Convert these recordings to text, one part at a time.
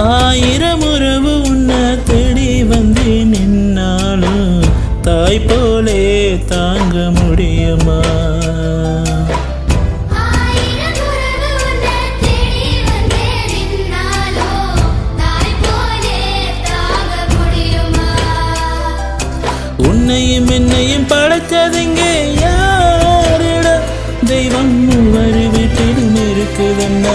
ஆயிரம் உறவு உன்னை தேடி வந்து நின்னாலும் தாய் போலே தாங்க முடியுமா? உன்னையும் என்னையும் படைச்சதுங்க யாரிட தெய்வம் வருவிட்டிலும் இருக்குதுன்னா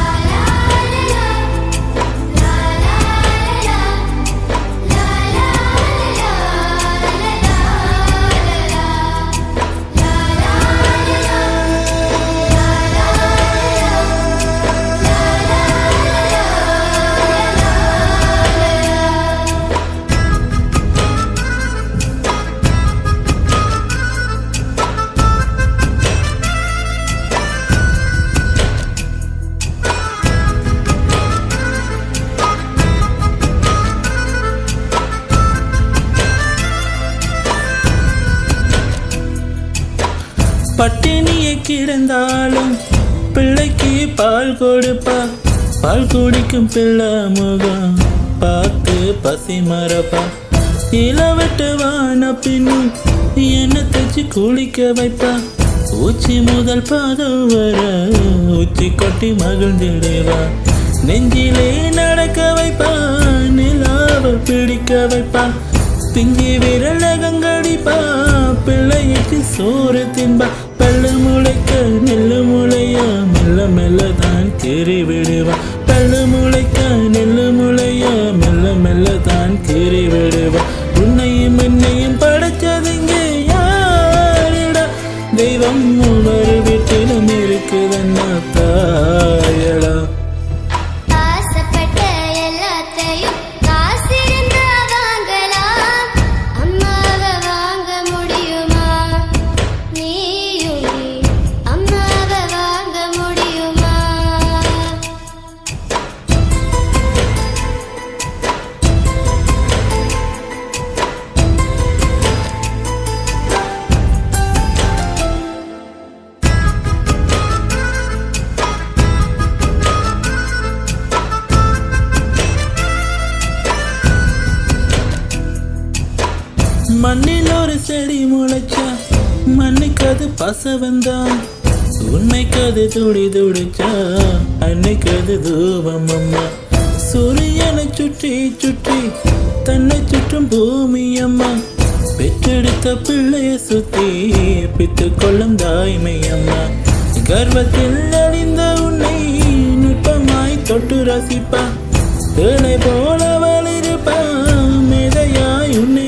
பட்டினியை கிடந்தாலும் பிள்ளைக்கு பால் கொடுப்பா. பால் குடிக்கும் பிள்ளை முகம் பார்த்து பசி மரப்பா இளவட்டு வான பின்னும் என்ன தச்சு குளிக்க வைப்பா. உச்சி முதல் பாதம் வர உச்சி கொட்டி மகிழ்ந்திடுவா. நெஞ்சிலே நடக்க வைப்பா நிலாவ பிடிக்க வைப்பா. பிஞ்சி விரலகங்கடிப்பா பிள்ளைக்கு சோறு தின்பா. பல்லு முளைக்க நெல்லு முளையா மெல்ல மெல்ல தான் கீறி விடுவா. பல்லு முளைக்க மண்ணில் ஒரு செடி முளைச்சா மண்ணுக்கு அது பசவந்தான் உண்மைக்கு அது துடி துடிச்சா அன்னைக்கு அது தூபம் அம்மா. சூரியனை சுற்றி சுற்றி தன்னை சுற்றும் பூமி அம்மா. பெற்றெடுத்த பிள்ளைய சுத்தி பித்து கொள்ளும் தாய்மை அம்மா. கர்வத்தில் அழிந்த உன்னை நுட்பமாய் தொட்டு ரசிப்பா. ஏழை போல வளர்ப்பா மேதையாய் உன்னை